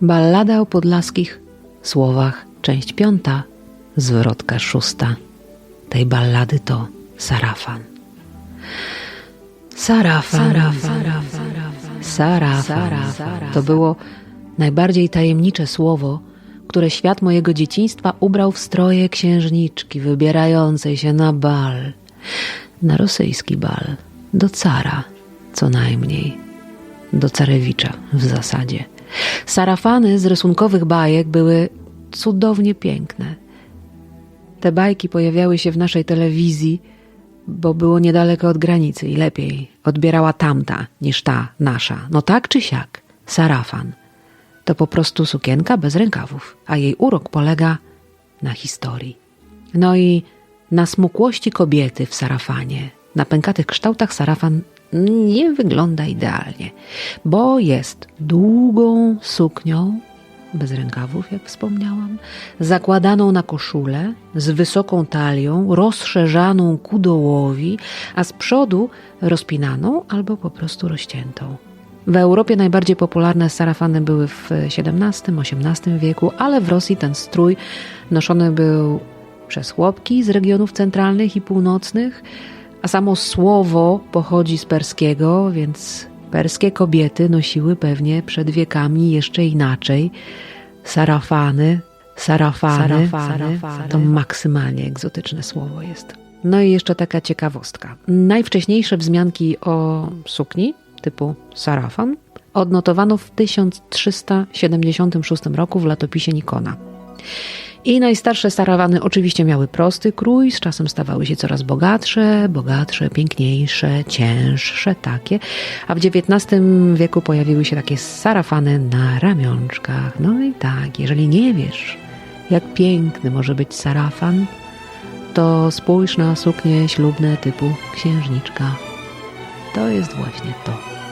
Ballada o podlaskich słowach, część piąta, zwrotka szósta. Tej ballady to Sarafan. Sarafan, Sarafan, Sarafan. To było najbardziej tajemnicze słowo, które świat mojego dzieciństwa ubrał w stroje księżniczki wybierającej się na bal. Na rosyjski bal. Do cara, co najmniej. Do carewicza w zasadzie. Sarafany z rysunkowych bajek były cudownie piękne. Te bajki pojawiały się w naszej telewizji, bo było niedaleko od granicy i lepiej odbierała tamta niż ta nasza. No tak czy siak, sarafan to po prostu sukienka bez rękawów, a jej urok polega na historii. No i na smukłości kobiety w sarafanie. Na pękatych kształtach sarafan nie wygląda idealnie, bo jest długą suknią, bez rękawów, jak wspomniałam, zakładaną na koszulę, z wysoką talią, rozszerzaną ku dołowi, a z przodu rozpinaną albo po prostu rozciętą. W Europie najbardziej popularne sarafany były w XVII-XVIII wieku, ale w Rosji ten strój noszony był przez chłopki z regionów centralnych i północnych, a samo słowo pochodzi z perskiego, więc perskie kobiety nosiły pewnie przed wiekami jeszcze inaczej sarafany. Sarafany, sarafany, to maksymalnie egzotyczne słowo jest. No i jeszcze taka ciekawostka. Najwcześniejsze wzmianki o sukni typu sarafan odnotowano w 1376 roku w latopisie Nikona. I najstarsze sarawany oczywiście miały prosty krój, z czasem stawały się coraz bogatsze, bogatsze, piękniejsze, cięższe takie, a w XIX wieku pojawiły się takie sarafany na ramionczkach. No i tak, jeżeli nie wiesz, jak piękny może być sarafan, to spójrz na suknie ślubne typu księżniczka. To jest właśnie to.